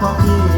Có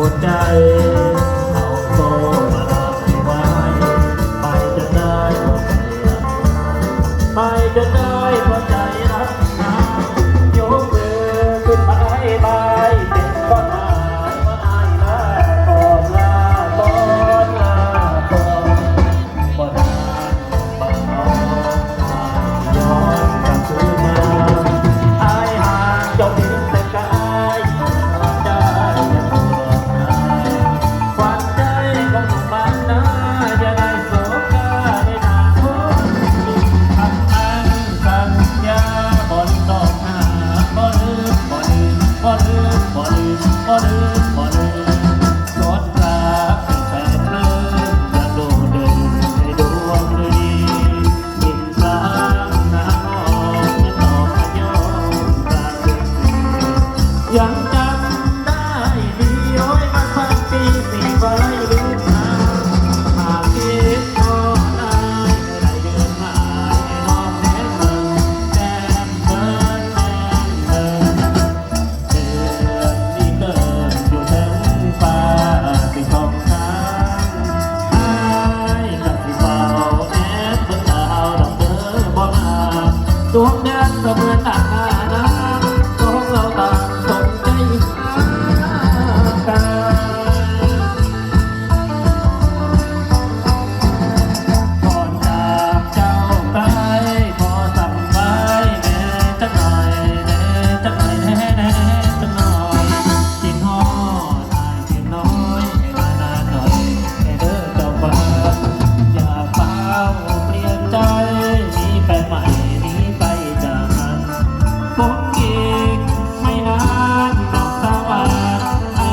หัวใจ ยังจำได้ดีอ้ยมาสักปีสิไว้หรือเปล่าหกคิดอได้ได้เดือนมาให้มองแสนเบิร์นแสนเบิร์นแสนเบิร์นเดือนนี้เกิดอยู่ถึงฟ้าสิสองข้งไอ้กับสิเแอบเาวดอกเบอร์บ่ลาดวงแดงเสมือนตา ผมเองไม่นารรค์ไอ้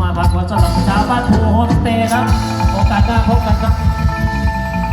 มาพักวันสำหรับชาวบ้านภูโฮมเตย์